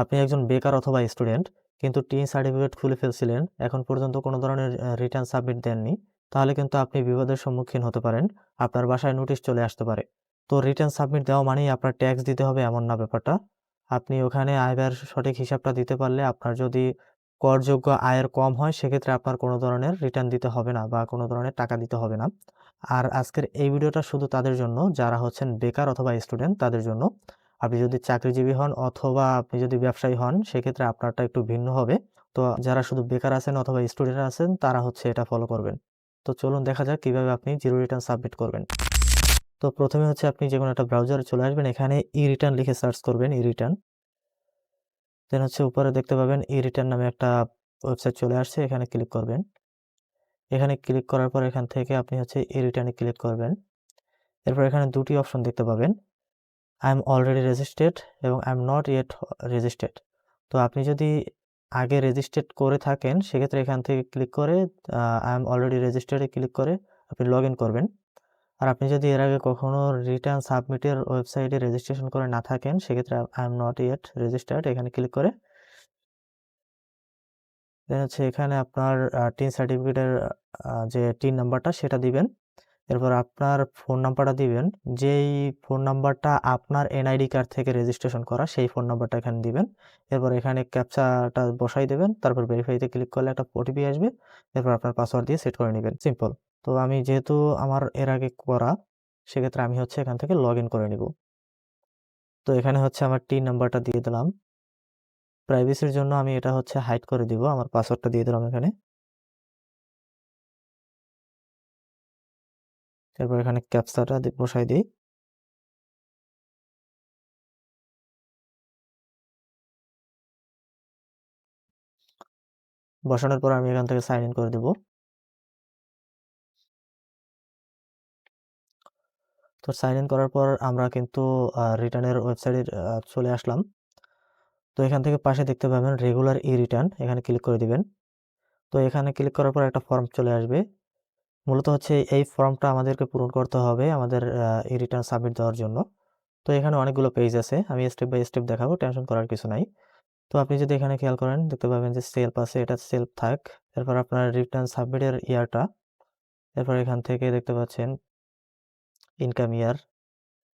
আপনি একজন বেকার অথবা স্টুডেন্ট, কিন্তু টিন সার্টিফিকেট খুলে ফেলছিলেন, এখন পর্যন্ত কোনো ধরনের রিটার্ন সাবমিট দেননি, তাহলে কিন্তু আপনি বিপদের সম্মুখীন হতে পারেন, আপনার বাসায় নোটিশ চলে আসতে পারে। তো রিটার্ন সাবমিট দেওয়া মানেই আপনার ট্যাক্স দিতে হবে এমন না ব্যাপারটা। আপনি ওখানে আয় ব্যয়ের সঠিক হিসাবটা দিতে পারলে আপনার যদি করযোগ্য আয়ের কম হয়, সেক্ষেত্রে আপনার কোনো ধরনের রিটার্ন দিতে হবে না বা কোনো ধরনের টাকা দিতে হবে না। আর আজকের এই ভিডিওটা শুধু তাদের জন্য, যারা হচ্ছেন বেকার অথবা স্টুডেন্ট, তাদের জন্য। আপনি যদি চাকরিজীবী হন অথবা আপনি যদি ব্যবসায়ী হন, সেক্ষেত্রে আপনারটা একটু ভিন্ন হবে। তো যারা শুধু বেকার আছেন অথবা স্টুডেন্ট আছেন, তারা হচ্ছে এটা ফলো করবেন। তো চলুন দেখা যাক কীভাবে আপনি জিরো রিটার্ন সাবমিট করবেন। তো প্রথমে হচ্ছে আপনি যে কোনো একটা ব্রাউজারে চলে আসবেন, এখানে ই রিটার্ন লিখে সার্চ করবেন ই রিটার্ন দেন হচ্ছে উপরে দেখতে পাবেন ই রিটার্ন নামে একটা ওয়েবসাইট চলে আসছে, এখানে ক্লিক করবেন। এখানে ক্লিক করার পর এখান থেকে আপনি হচ্ছে ই রিটার্নে ক্লিক করবেন। এরপর এখানে দুটি অপশন দেখতে পাবেন। আই এম অলরেডি রেজিস্টার্ড এবং I am not yet registered তো আপনি যদি আগে রেজিস্টার্ড করে থাকেন, সেক্ষেত্রে এখান থেকে ক্লিক করে আই এম অলরেডি রেজিস্টার্ডে ক্লিক করে আপনি লগ করবেন। আর আপনি যদি এর আগে কখনো রিটার্ন সাবমিটের ওয়েবসাইটে রেজিস্ট্রেশন করে না থাকেন, সেক্ষেত্রে I am not yet registered এখানে ক্লিক করে। দেন হচ্ছে এখানে আপনার টিন সার্টিফিকেটের যে টিন নাম্বারটা সেটা দিবেন। এরপর আপনার ফোন নাম্বারটা দিবেন। যেই ফোন নাম্বারটা আপনার এনআইডি কার্ড থেকে রেজিস্ট্রেশন করা, সেই ফোন নাম্বারটা এখানে দিবেন। এরপর এখানে ক্যাপচাটা বসাই দেবেন। তারপর ভেরিফাইতে ক্লিক করলে একটা ওটিপি আসবে। এরপর আপনার পাসওয়ার্ড দিয়ে সেট করে নেবেন। সিম্পল তো আমি যেহেতু আমার এর আগে করা, সেক্ষেত্রে আমি হচ্ছে এখান থেকে লগ করে নিব। তো এখানে হচ্ছে আমার টিন নাম্বারটা দিয়ে দিলাম। প্রাইভেসির জন্য আমি এটা হচ্ছে হাইড করে দিব। আমার পাসওয়ার্ডটা দিয়ে দিলাম এখানে। এরপর এখানে ক্যাপচাটা বসাই দিই। বসানোর পর আমি এখান থেকে সাইন ইন করে দেব। তো সাইন ইন করার পর আমরা কিন্তু রিটার্নের ওয়েবসাইটে চলে আসলাম। তো এখান থেকে পাশে দেখতে পাবেন রেগুলার ই রিটার্ন এখানে ক্লিক করে দিবেন। তো এখানে ক্লিক করার পর একটা ফর্ম চলে আসবে। মূলত হচ্ছে এই ফর্মটা আমাদেরকে পূরণ করতে হবে আমাদের ই রিটার্ন সাবমিট দেওয়ার জন্য। তো এখানে অনেকগুলো পেজ আছে, আমি স্টেপ বাই স্টেপ দেখাবো টেনশন করার কিছু নাই। তো আপনি যদি এখানে খেয়াল করেন, দেখতে পাবেন যে সেলফ আছে, এটা সেলফ থাক। এরপর আপনার রিটার্ন সাবমিটের ইয়ারটা এরপর এখান থেকে দেখতে পাচ্ছেন ইনকাম ইয়ার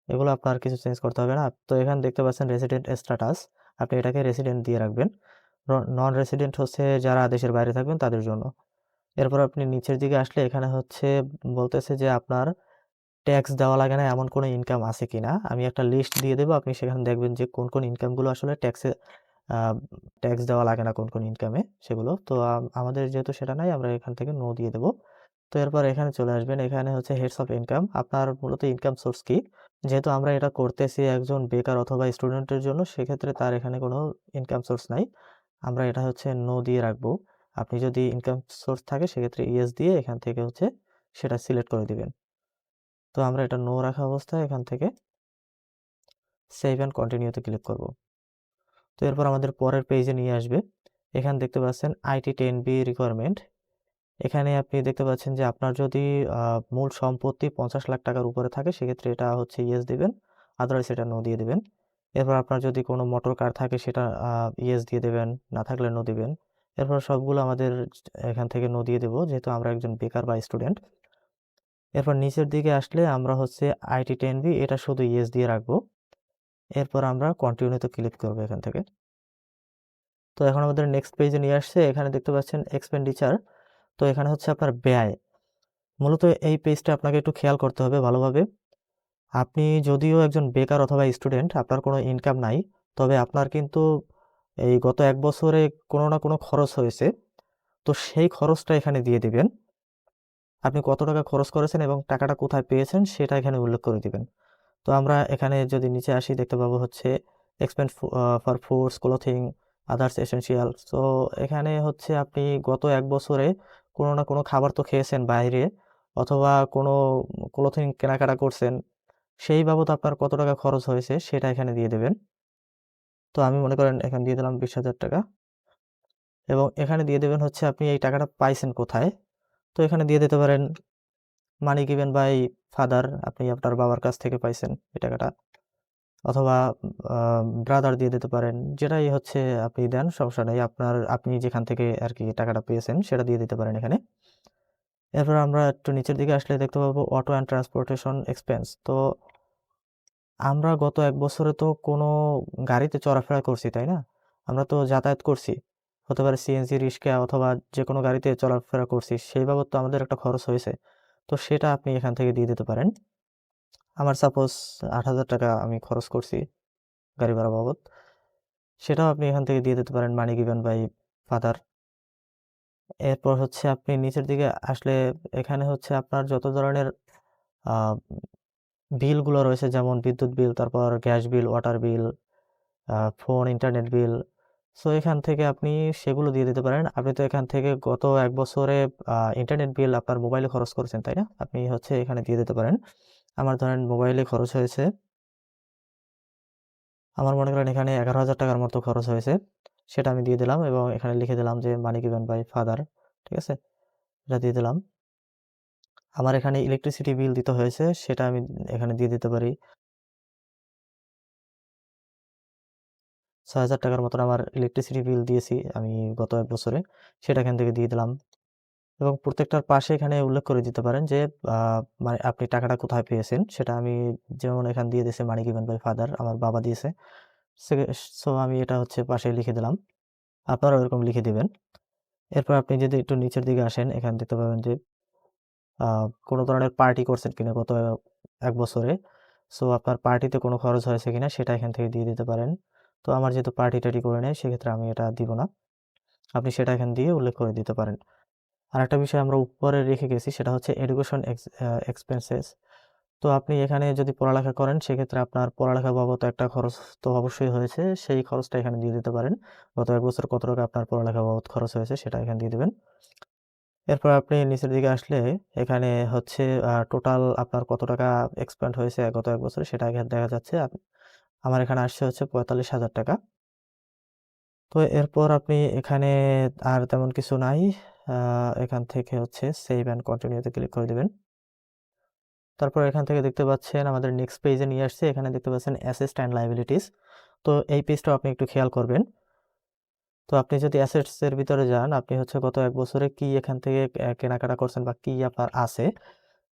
এগুলো আপনার কিছু চেঞ্জ করতে হবে না। তো এখানে দেখতে পাচ্ছেন রেসিডেন্ট স্ট্যাটাস আপনি এটাকে রেসিডেন্ট দিয়ে রাখবেন। নন রেসিডেন্ট হচ্ছে যারা দেশের বাইরে থাকবেন তাদের জন্য। এরপর আপনি নিচের দিকে আসলে এখানে হচ্ছে বলতেছে যে আপনার ট্যাক্স দেওয়া লাগে না, এমন কোনো ইনকাম আছে কি না? আমি একটা লিস্ট দিয়ে দেবো, আপনি সেখানে দেখবেন যে কোন কোন ইনকামগুলো আসলে ট্যাক্সে ট্যাক্স দেওয়া লাগে না কোন কোন ইনকামে সেগুলো। তো আমাদের যেহেতু সেটা নাই, আমরা এখান থেকে নো দিয়ে দেবো। তো এরপর এখানে চলে আসবেন, এখানে হচ্ছে হেডস অফ ইনকাম আপনার মূলত ইনকাম সোর্স কি? যেহেতু আমরা এটা করতেছি একজন বেকার অথবা স্টুডেন্টের জন্য, সেক্ষেত্রে তার এখানে কোনো ইনকাম সোর্স নাই। আমরা এটা হচ্ছে নো দিয়ে রাখব। আপনি যদি ইনকাম সোর্স থাকে সেক্ষেত্রে ইএস দিয়ে এখান থেকে হচ্ছে সেটা সিলেক্ট করে দিবেন। তো আমরা এটা নো রাখা অবস্থায় এখান থেকে সেভ অ্যান্ড কন্টিনিউতে ক্লিক করব। তো এরপর আমাদের পরের পেজে নিয়ে আসবে। এখানে দেখতে পাচ্ছেন আইটি টেন বি রিকোয়ারমেন্ট এখানে আপনি দেখতে পাচ্ছেন যে আপনার যদি মূল সম্পত্তি পঞ্চাশ লাখ টাকার উপরে থাকে সেক্ষেত্রে এটা হচ্ছে ইয়েস দিবেন আদারওয়াইজ সেটা নো দিয়ে দেবেন। এরপর আপনার যদি কোনো মোটর কার থাকে সেটা ইয়েস দিয়ে দেবেন, না থাকলে নো দিবেন। এরপর সবগুলো আমাদের এখান থেকে নো দিয়ে দেবো, যেহেতু আমরা একজন বেকার বা স্টুডেন্ট এরপর নিচের দিকে আসলে আমরা হচ্ছে আইটি টেন বি এটা শুধু ইয়েস দিয়ে রাখব। এরপর আমরা কন্টিনিউতে ক্লিক করব এখান থেকে। তো এখন আমাদের নেক্সট পেজে নিয়ে আসছে, এখানে দেখতে পাচ্ছেন এক্সপেন্ডিচার তো এখানে হচ্ছে আপনার ব্যয়। মূলত এই পেজটা আপনাকে একটু খেয়াল করতে হবে ভালোভাবে। আপনি যদিও একজন বেকার অথবা স্টুডেন্ট আপনার কোনো ইনকাম নাই, তবে আপনার কিন্তু এই গত এক বছরে কোনো না কোনো খরচ হয়েছে। তো সেই খরচটা এখানে দিয়ে দিবেন। আপনি কত টাকা খরচ করেছেন এবং টাকাটা কোথায় পেয়েছেন সেটা এখানে উল্লেখ করে দিবেন। তো আমরা এখানে যদি নিচে আসি দেখতে পাবো হচ্ছে expend for foods clothing others essential তো এখানে হচ্ছে আপনি গত এক বছরে কোনো না কোনো খাবার তো খেয়েছেন বাইরে অথবা কোনো ক্লোথিং কেনাকাটা করছেন। সেই বাবদ আপনার কত টাকা খরচ হয়েছে সেটা এখানে দিয়ে দেবেন। তো আমি মনে করেন এখানে দিয়ে দিলাম বিশ হাজার টাকা এবং এখানে দিয়ে দেবেন হচ্ছে আপনি এই টাকাটা পাইছেন কোথায় তো এখানে দিয়ে দিতে পারেন মানি গিভেন বাই ফাদার আপনি আপনার বাবার কাছ থেকে পাইছেন এই টাকাটা অথবা ব্রাদার দিয়ে দিতে পারেন। যেটাই হচ্ছে আপনি দেন, সমস্যা নেই। আপনার, আপনি যেখান থেকে আর কি টাকাটা পেয়েছেন, সেটা দিয়ে দিতে পারেন এখানে। এরপর আমরা একটু নিচের দিকে আসলে দেখতে পাবো অটো অ্যান্ড ট্রান্সপোর্টেশন এক্সপেন্স। তো আমরা গত এক বছরে তো কোনো গাড়িতে চলাফেরা করছি, তাই না? আমরা তো যাতায়াত করছি। হতে পারে সিএনজি, রিক্সা অথবা যে কোনো গাড়িতে চলাফেরা করছি। সেই বাবদ তো আমাদের একটা খরচ হয়েছে। তো সেটা আপনি এখান থেকে দিয়ে দিতে পারেন। আমার সাপোজ ৳৮,০০০ আমি খরচ করছি গাড়ি ভাড়া বাবদ। সেটাও আপনি এখান থেকে দিয়ে দিতে পারেন মানি গিভেন বাই ফাদার। এরপর হচ্ছে আপনি নিচের দিকে আসলে এখানে হচ্ছে আপনার যত ধরনের বিলগুলো রয়েছে যেমন বিদ্যুৎ বিল, তারপর gas bill, water bill, phone, internet bill. So এখান থেকে আপনি সেগুলো দিয়ে দিতে পারেন। আপনি তো এখান থেকে গত এক বছরে ইন্টারনেট বিল আপনার মোবাইলে খরচ করেছেন, তাই না? আপনি হচ্ছে এখানে দিয়ে দিতে পারেন। আমার ধরেন মোবাইলে খরচ হয়েছে আমার মনে করেন এখানে এগারো হাজার টাকার মতো খরচ হয়েছে। সেটা আমি দিয়ে দিলাম এবং এখানে লিখে দিলাম যে মানি গিভেন বাই ফাদার। ঠিক আছে? এটা দিয়ে দিলাম। আমার এখানে ইলেকট্রিসিটি বিল দিতে হয়েছে, সেটা আমি এখানে দিয়ে দিতে পারি। ছয় হাজার টাকার মতন আমার ইলেকট্রিসিটি বিল দিয়েছি আমি গত এক বছরে। সেটা এখান থেকে দিয়ে দিলাম। এবং প্রত্যেকটার পাশে এখানে উল্লেখ করে দিতে পারেন যে মানে আপনি টাকাটা কোথায় পেয়েছেন। সেটা আমি যেমন এখানে দিয়ে দিয়েছে মানি গিভেন বাই ফাদার, আমার বাবা দিয়েছে। সে আমি এটা হচ্ছে পাশে লিখে দিলাম। আপনারাও এরকম লিখে দিবেন। এরপর আপনি যদি একটু নিচের দিকে আসেন, এখানে দেখতে পাবেন যে কোনো ধরনের পার্টি করছেন কিনা গত এক বছরে। সো আপনার পার্টিতে কোনো খরচ হয়েছে কিনা সেটা এখান থেকে দিয়ে দিতে পারেন। তো আমার যেহেতু পার্টি-টার্টি করে নেয়, সেক্ষেত্রে আমি এটা দিব না। আপনি সেটা এখানে দিয়ে উল্লেখ করে দিতে পারেন। আরেকটা বিষয় আমরা উপরে রেখে গেছি, সেটা হচ্ছে এডুকেশন এক্স এক্সপেন্সেস। তো আপনি এখানে যদি পড়ালেখা করেন, সেক্ষেত্রে আপনার পড়ালেখা বাবদ একটা খরচ তো অবশ্যই হয়েছে। সেই খরচটা এখানে দিয়ে দিতে পারেন। গত এক বছর কত টাকা আপনার পড়ালেখা বাবদ খরচ হয়েছে সেটা এখানে দিয়ে দিবেন। এরপর আপনি নিচের দিকে আসলে এখানে হচ্ছে টোটাল আপনার কত টাকা এক্সপেন্ড হয়েছে গত এক বছরে সেটা এখানে দেখা যাচ্ছে। আমার এখানে আসছে হচ্ছে ৳৪৫,০০০ তো এরপর আপনি এখানে আর তেমন কিছু নাই। এখান থেকে হচ্ছে সেভ অ্যান্ড কন্টিনিউ তে ক্লিক করে দেবেন তারপর এখান থেকে দেখতে পাচ্ছেন আমাদের নেক্সট পেজে নিয়ে আসছে। এখানে দেখতে পাচ্ছেন অ্যাসেটস অ্যান্ড লায়াবিলিটিস। তো এই পেজটাও আপনি একটু খেয়াল করবেন। তো আপনি যদি অ্যাসেটস এর ভিতরে যান, আপনি হচ্ছে গত এক বছরে কি এখান থেকে কেনাকাটা করছেন বা কি আপনার আছে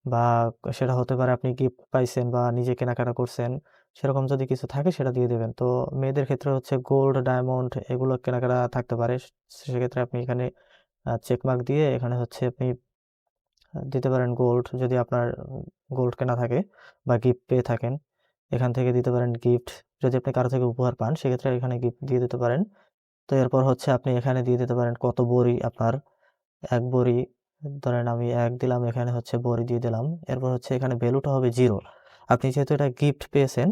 বা সেটা হতে পারে আপনি গিফট পাইছেন বা নিজে কেনাকাটা করছেন। সেরকম যদি কিছু থাকে সেটা দিয়ে দেবেন তো মেয়েদের ক্ষেত্রে হচ্ছে গোল্ড, ডায়মন্ড এগুলো কেনাকাটা থাকতে পারে। সেক্ষেত্রে আপনি এখানে চেকমার্ক দিয়ে এখানে হচ্ছে আপনি দিতে পারেন গোল্ড যদি আপনার গোল্ড কেনা থাকে বা গিফট পেয়ে থাকেন। এখান থেকে দিতে পারেন গিফট। যদি আপনি কারও থেকে উপহার পান সেক্ষেত্রে এখানে গিফট দিয়ে দিতে পারেন। তো এরপর হচ্ছে আপনি এখানে দিয়ে দিতে পারেন কত বড়ি আপনার এক বড়ি ধরেন আমি এক দিলাম এখানে হচ্ছে বড়ি দিয়ে দিলাম। এরপর হচ্ছে এখানে ভ্যালুটা হবে জিরো আপনি যেহেতু এটা গিফট পেয়েছেন,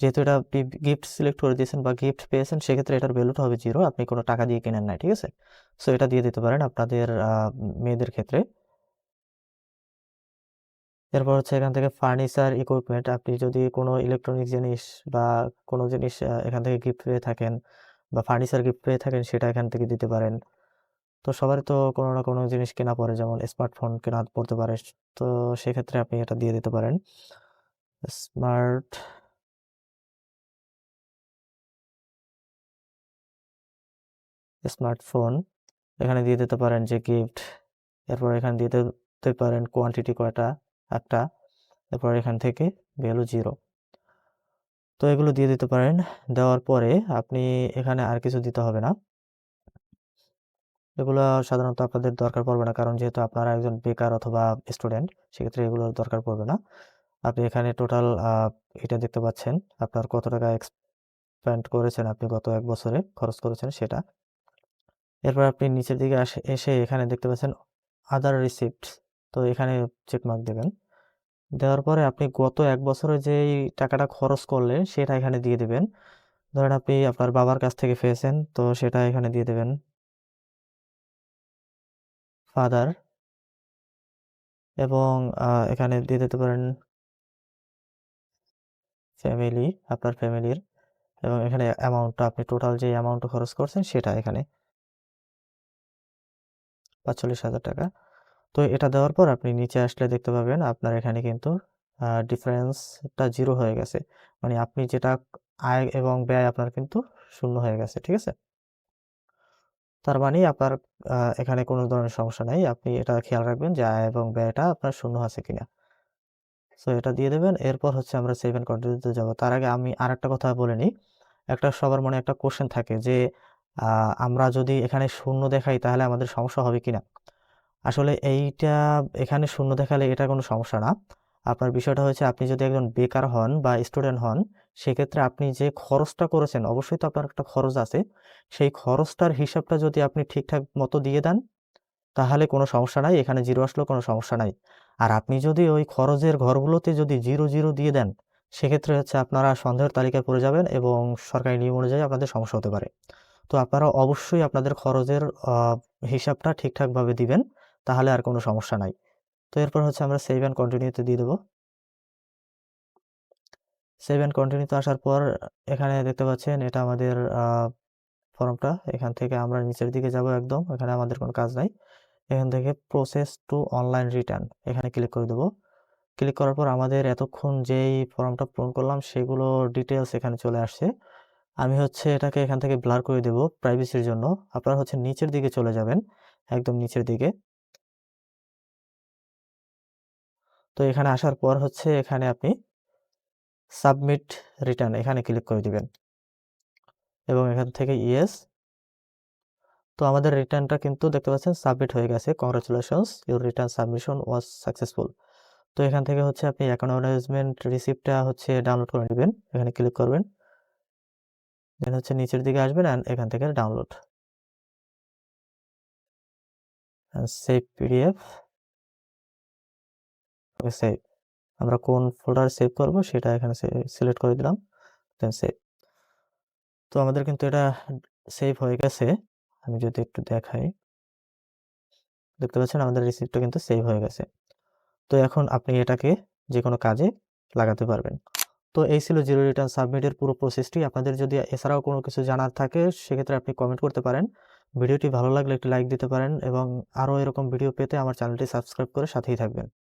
যেহেতু এটা আপনি গিফট সিলেক্ট করে দিয়েছেন বা গিফট পেয়েছেন সেক্ষেত্রে এটার ভ্যালুটা হবে জিরো আপনি কোনো টাকা দিয়ে কেনেন নাই। ঠিক আছে? সো এটা দিয়ে দিতে পারেন আপনাদের মেয়েদের ক্ষেত্রে। এরপর হচ্ছে এখান থেকে ফার্নিচার, ইকুইপমেন্ট আপনি যদি কোনো ইলেকট্রনিক জিনিস বা কোনো জিনিস এখান থেকে গিফট পেয়ে থাকেন বা ফার্নিচার গিফট পেয়ে থাকেন সেটা এখান থেকে দিতে পারেন। তো সবারই তো কোনো না কোনো জিনিস কেনা পড়ে, যেমন স্মার্টফোন কেনা পড়তে পারে। তো সেক্ষেত্রে আপনি এটা দিয়ে দিতে পারেন। স্মার্ট স্মার্টফোন এখানে দিয়ে দিতে পারেন যে গিফট। এরপর এখানে দিয়ে দিতে পারেন কোয়ান্টিটি কয়টা ১ টা। এরপর এখান থেকে ভ্যালু 0 তো এগুলো দিয়ে দিতে পারেন। দেওয়ার পরে আপনি এখানে আর কিছু দিতে হবে না। এগুলো সাধারণত আপনাদের দরকার পড়বে না। কারণ যেহেতু আপনারা একজন বেকার অথবা স্টুডেন্ট, সেক্ষেত্রে এগুলোর দরকার পড়বে না। আপনি এখানে টোটাল এটা দেখতে পাচ্ছেন। আপনার কত টাকা এক্সপ্যান্ড করেছেন আপনি গত এক বছরে, খরচ করেছেন সেটা। এরপর আপনি নিচের দিকে এসে এখানে দেখতে পাচ্ছেন আদার রিসিপ্টস, তো এখানে চেক মার্ক দিবেন। দেওয়ার পরে আপনি গত এক বছরে যেই টাকাটা খরচ করলেন সেটা এখানে দিয়ে দিবেন। ধরেন আপনি আপনার বাবার কাছ থেকে পেয়েছেন তো সেটা এখানে দিয়ে দেবেন ফাদার এবং এখানে দিয়ে দিতে পারেন ফ্যামিলি, আপনার ফ্যামিলির এবং এখানে অ্যামাউন্টটা আপনি টোটাল যে অ্যামাউন্টটা খরচ করছেন সেটা এখানে। ৳৪৫,০০০ তো এটা দেওয়ার পর আপনি নিচে আসলে দেখতে পাবেন আপনার এখানে কিন্তু ডিফারেন্সটা জিরো হয়ে গেছে। মানে আপনি যেটা আয় এবং ব্যয় আপনার কিন্তু শূন্য হয়ে গেছে। ঠিক আছে? তার মানে আপনার এখানে কোনো ধরনের সমস্যা নাই। আপনি এটা খেয়াল রাখবেন যে আয় এবং ব্যয়টা আপনার শূন্য আছে কিনা। সো এটা দিয়ে দেবেন। এরপর হচ্ছে আমরা সেভ এন্ড কন্টিনিউ তে যাব। তার আগে আমি আরেকটা কথা বলে নিই। একটা সবার মনে একটা কোশ্চেন থাকে যে আমরা যদি এখানে শূন্য দেখাই তাহলে আমাদের সমস্যা হবে কিনা? আসলে এইটা এখানে শূন্য দেখালে এটা কোনো সমস্যা না। আপনার বিষয়টা হচ্ছে আপনি যদি একজন বেকার হন বা স্টুডেন্ট হন, সেক্ষেত্রে আপনি যে খরচটা করেছেন অবশ্যই তো আপনার একটা খরচ আছে। সেই খরচটার হিসাবটা যদি আপনি ঠিকঠাক মতো দিয়ে দেন, তাহলে কোনো সমস্যা নাই। এখানে জিরো আসলেও কোনো সমস্যা নাই। আর আপনি যদি ওই খরচের ঘরগুলোতে যদি 0, 0 দিয়ে দেন, সেক্ষেত্রে হচ্ছে আপনারা সন্দেহের তালিকায় পড়ে যাবেন এবং সরকারি নিয়ম অনুযায়ী আপনাদের সমস্যা হতে পারে। তো আপনারা অবশ্যই আপনাদের খরচের হিসাবটা ঠিকঠাকভাবে দিবেন। তাহলে আর কোনো সমস্যা নাই। তো এরপর হচ্ছে আমরা সেভ এন্ড কন্টিনিউ তে দিয়ে দেব। সেভ এন্ড কন্টিনিউ তে আসার পর এখানে দেখতে পাচ্ছেন এটা আমাদের ফর্মটা। এখান থেকে আমরা নিচের দিকে যাব একদম। এখানে আমাদের কোনো কাজ নাই। এখান থেকে প্রসেস টু অনলাইন রিটার্ন এখানে ক্লিক করে দেব। ক্লিক করার পর আমাদের এতক্ষণ যেই ফর্মটা পূরণ করলাম সেগুলো ডিটেলস এখানে চলে আসছে। আমি হচ্ছে এটাকে এখান থেকে ব্লার করে দেব প্রাইভেসির জন্য। আপনারা হচ্ছে নিচের দিকে চলে যাবেন। একদম নিচের দিকে। তো এখানে আসার পর হচ্ছে এখানে আপনি সাবমিট রিটার্ন এখানে ক্লিক করে দিবেন। এবং এখান থেকে ইয়েস। তো আমাদের রিটার্নটা কিন্তু দেখতে পাচ্ছেন সাবমিট হয়ে গেছে। Congratulations your return submission was successful. তো এখান থেকে হচ্ছে আপনি অ্যাকনোলেজমেন্ট রিসিপ্টটা হচ্ছে ডাউনলোড করে নিবেন। এখানে ক্লিক করবেন। দেন হচ্ছে নিচের দিকে আসবেন অ্যান্ড এখান থেকে ডাউনলোড। Save PDF. সেভ। আমরা কোন ফোল্ডারে সেভ করব সেটা এখানে সিলেক্ট করে দিলাম। Then save. তো আমাদের কিন্তু এটা সেভ হয়ে গেছে। আমি যদি একটু দেখাই। দেখতে পাচ্ছেন আমাদের রিসিপ্টটা কিন্তু সেভ হয়ে গেছে। তো এখন আপনি এটাকে যেকোনো কাজে লাগাতে পারবেন। তো এই ছিল জিরো রিটার্ন সাবমিটের পুরো প্রসেসটি। আপনাদের যদি এছাড়াও কোনো কিছু জানার থাকে, সেক্ষেত্রে আপনি কমেন্ট করতে পারেন। ভিডিওটি ভালো লাগলে একটি লাইক দিতে পারেন এবং আরও এরকম ভিডিও পেতে আমার চ্যানেলটি সাবস্ক্রাইব করে সাথেই থাকবেন।